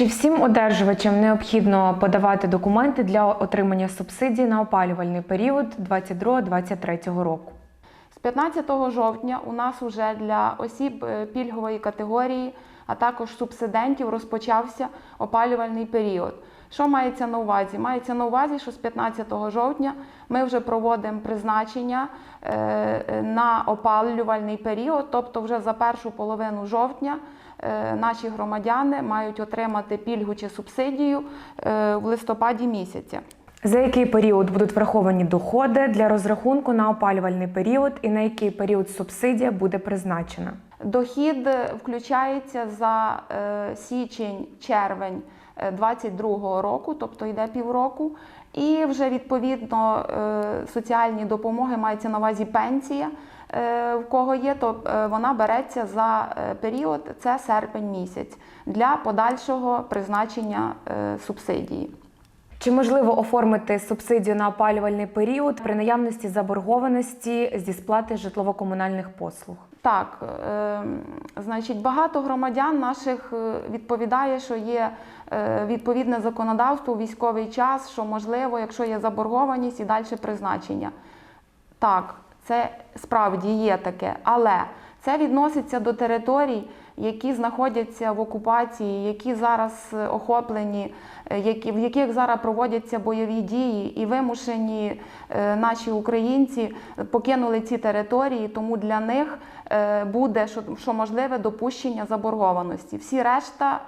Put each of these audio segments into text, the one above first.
Чи всім одержувачам необхідно подавати документи для отримання субсидій на опалювальний період 22-23 року? З 15 жовтня у нас уже для осіб е, пільгової категорії, а також субсидентів розпочався опалювальний період. Що мається на увазі? Мається на увазі, що з 15 жовтня ми вже проводимо призначення е, е, на опалювальний період, тобто вже за першу половину жовтня наші громадяни мають отримати пільгу чи субсидію е, в листопаді місяця. За який період будуть враховані доходи для розрахунку на опалювальний період і на який період субсидія буде призначена? Дохід е, включається за е, січень-червень 22 року, тобто йде півроку, і вже відповідно е, соціальні допомоги мається на увазі пенсія. е, В кого є, то е, вона береться за період, це серпень місяць, для подальшого призначення субсидії. Чи можливо оформити субсидію на опалювальний період при наявності заборгованості зі сплати житлово-комунальних послуг? Так, е, значить, багато громадян наших е, відповідає, що є е, відповідне законодавство у військовий час, що можливо, якщо є заборгованість і далі призначення. Так, це справді є таке, але це відноситься до територій, які знаходяться в окупації, які зараз е, охоплені, е, які, в яких зараз проводяться бойові дії, і вимушені е, наші українці покинули ці території, тому для них буде що, можливе допущення заборгованості. Всі решта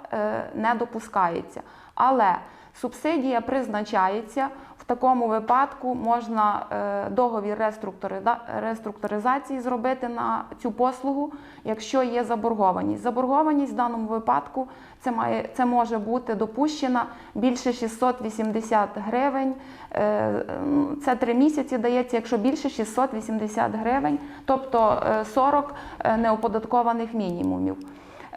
не допускається. Але субсидія призначається. В такому випадку можна е, договір реструктуриза- реструктуризації зробити на цю послугу, якщо є заборгованість. Заборгованість в даному випадку це має це може бути допущена більше 680 гривень. Е, Це три місяці дається, якщо більше 680 гривень, тобто е, 40 е, неоподаткованих мінімумів.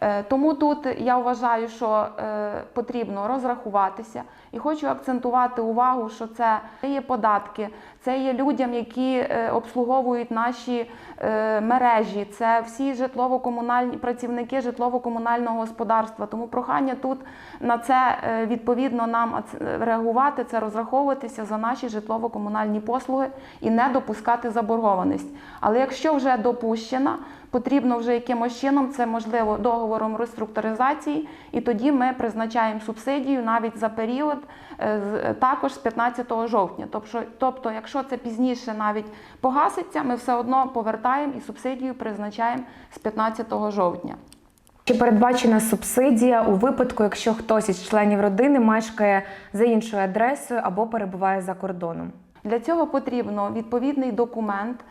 Е, Тому тут я вважаю, що е, потрібно розрахуватися і хочу акцентувати увагу, що це є податки, це є людям, які е, обслуговують наші мережі, це всі житлово-комунальні працівники житлово-комунального господарства. Тому прохання тут на це відповідно нам реагувати, це розраховуватися за наші житлово-комунальні послуги і не допускати заборгованість. Але якщо вже допущена, потрібно вже якимось чином, це можливо договором реструктуризації, і тоді ми призначаємо субсидію навіть за період е, з- також з 15 жовтня. Тобто, тобто, якщо це пізніше навіть погаситься, ми все одно повертаємо і субсидію призначаємо з 15 жовтня. Чи передбачена субсидія у випадку, якщо хтось із членів родини мешкає за іншою адресою або перебуває за кордоном? Для цього потрібно відповідний документ е,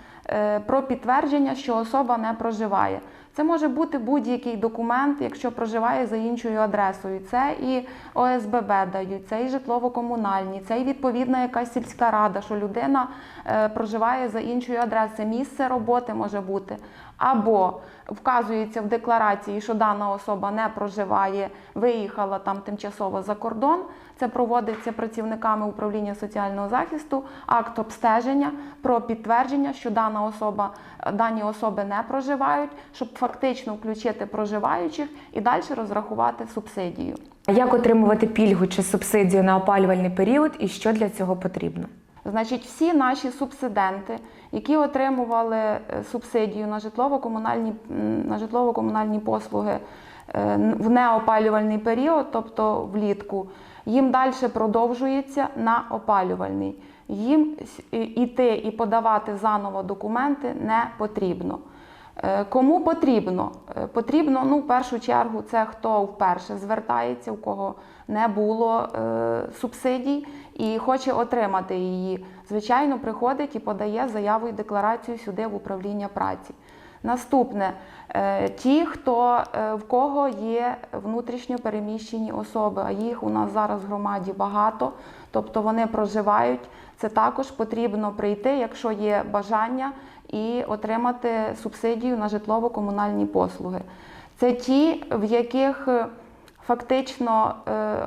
про підтвердження, що особа не проживає. Це може бути будь-який документ, якщо проживає за іншою адресою. Це і ОСББ дають, це і житлово-комунальні, це і відповідна якась сільська рада, що людина е, проживає за іншою адресою. Місце роботи може бути. Або вказується в декларації, що дана особа не проживає, виїхала там тимчасово за кордон. Це проводиться працівниками управління соціального захисту, акт обстеження про підтвердження, що дана особа, дані особи не проживають, щоб фактично включити проживаючих і далі розрахувати субсидію. Як отримувати пільгу чи субсидію на опалювальний період і що для цього потрібно? Значить, всі наші субсиденти, які отримували е, субсидію на житлово-комунальні, на житлово-комунальні послуги е, в неопалювальний період, тобто влітку, їм далі продовжується на опалювальний. Їм іти і подавати заново документи не потрібно. Е, Кому потрібно? Е, Потрібно, ну, в першу чергу, це хто вперше звертається, у кого не було е, субсидій і хоче отримати її. Звичайно, приходить і подає заяву і декларацію сюди в управління праці. Наступне, е, ті, хто е, в кого є внутрішньо переміщені особи, а їх у нас зараз в громаді багато, тобто вони проживають. Це також потрібно прийти, якщо є бажання, і отримати субсидію на житлово-комунальні послуги. Це ті, в яких е, фактично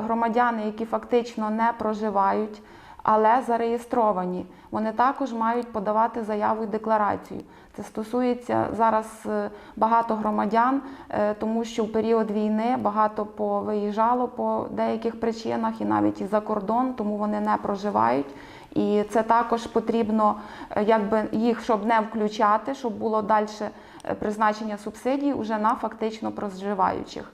громадяни, які фактично не проживають але зареєстровані. Вони також мають подавати заяву і декларацію. Це стосується зараз е, багато громадян, е, тому що в період війни багато повиїжджало по деяких причинах і навіть і за кордон, тому вони не проживають. І це також потрібно, е, якби їх щоб не включати, щоб було далі призначення субсидій уже на фактично проживаючих.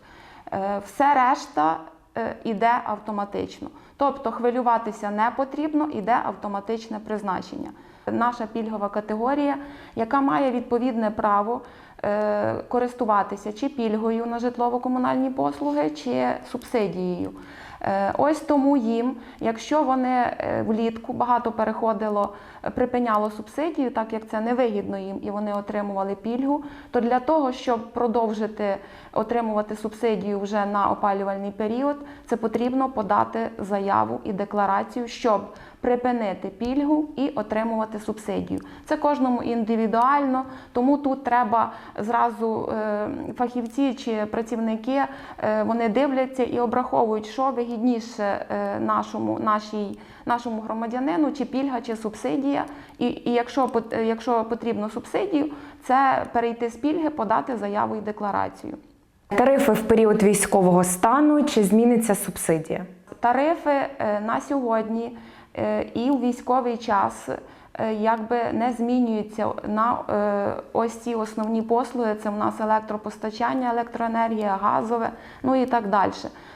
Все решта е, іде автоматично. Тобто хвилюватися не потрібно, іде автоматичне призначення. Наша пільгова категорія, яка має відповідне право е, користуватися чи пільгою на житлово-комунальні послуги, чи субсидією. Е, Ось тому їм, якщо вони е, влітку багато переходило, е, припиняло субсидію, так як це невигідно їм і вони отримували пільгу, то для того, щоб продовжити отримувати субсидію вже на опалювальний період, це потрібно подати заяву і декларацію, щоб припинити пільгу і отримувати субсидію. Це кожному індивідуально, тому тут треба зразу е, фахівці чи працівники е, вони дивляться і обраховують, що вигідніше е, нашому, нашій, нашому громадянину, чи пільга, чи субсидія. І, і якщо, якщо потрібно субсидію, це перейти з пільги, подати заяву і декларацію. Тарифи в період військового стану чи зміниться субсидія? Тарифи на сьогодні і у військовий час е, якби не змінюються на е, ось ці основні послуги. Це в нас електропостачання, електроенергія, газове, ну і так далі.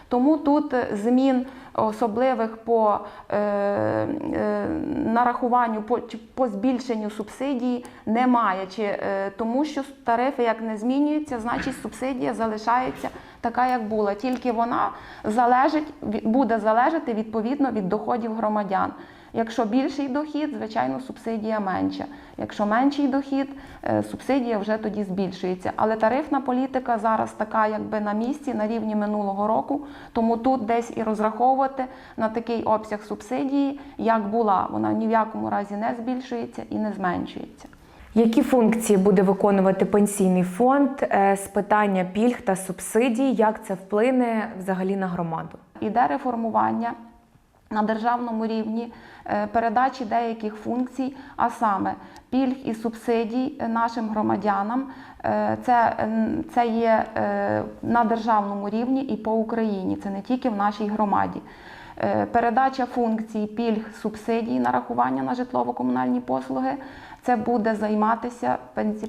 Тому тут змін особливих по е, е, нарахуванню, по, по збільшенню субсидії немає. Чи, е, тому що тарифи як не змінюються, значить субсидія залишається така, як була. Тільки вона залежить, буде залежати відповідно від доходів громадян. Якщо більший дохід, звичайно, субсидія менша. Якщо менший дохід, е, субсидія вже тоді збільшується. Але тарифна політика зараз така, якби на місці, на рівні минулого року. Тому тут десь і розраховувати на такий обсяг субсидії, як була. Вона ні в якому разі не збільшується і не зменшується. Які функції буде виконувати пенсійний фонд е, з питання пільг та субсидій? Як це вплине взагалі на громаду? Іде реформування на державному рівні е, передачі деяких функцій, а саме пільг і субсидій нашим громадянам. Е, Це, це є на державному рівні і по Україні, це не тільки в нашій громаді. Передача функцій пільг субсидій нарахування на житлово-комунальні послуги. Це буде займатися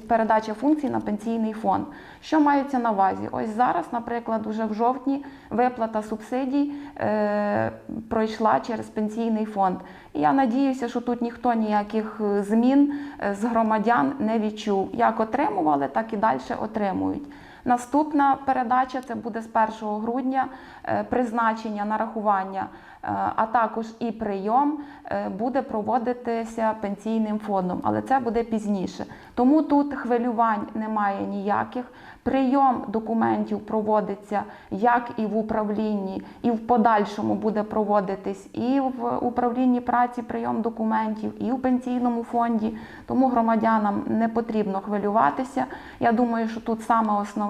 передача функцій на пенсійний фонд. Що мається на увазі? Ось зараз, наприклад, уже в жовтні виплата субсидій е, пройшла через пенсійний фонд. І я надіюся, що тут ніхто ніяких е, змін е, з громадян не відчув. Як отримували, так і далі отримують. Наступна передача це буде з 1 грудня е, призначення нарахування, е, а також і прийом е, буде проводитися пенсійним фондом, але це буде пізніше. Тому тут хвилювань немає ніяких. Прийом документів проводиться як і в управлінні, і в подальшому буде проводитись і в управлінні праці прийом документів, і в пенсійному фонді. Тому громадянам не потрібно хвилюватися. Я думаю, що тут саме основне,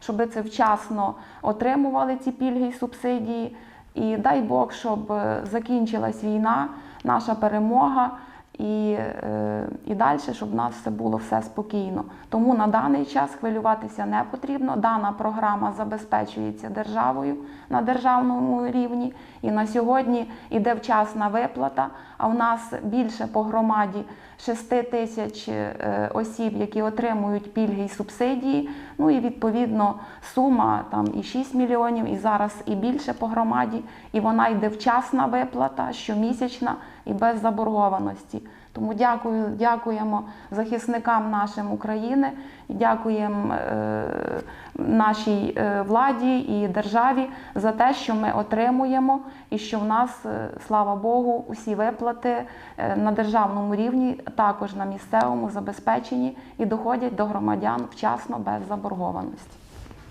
щоб це вчасно отримували ці пільги і субсидії. І дай Бог, щоб е, закінчилась війна, наша перемога. І, е, і далі, щоб в нас все було все спокійно. Тому на даний час хвилюватися не потрібно. Дана програма забезпечується державою на державному рівні. І на сьогодні йде вчасна виплата. А в нас більше по громаді 6 тисяч е, осіб, які отримують пільги і субсидії. Ну і відповідно сума там і 6 мільйонів, і зараз і більше по громаді. І вона йде вчасна виплата, щомісячна і без заборгованості. Тому дякую, дякуємо захисникам нашим України, дякуємо е, нашій е, владі і державі за те, що ми отримуємо, і що в нас, е, слава Богу, усі виплати е, на державному рівні, також на місцевому забезпечені і доходять до громадян вчасно без заборгованості.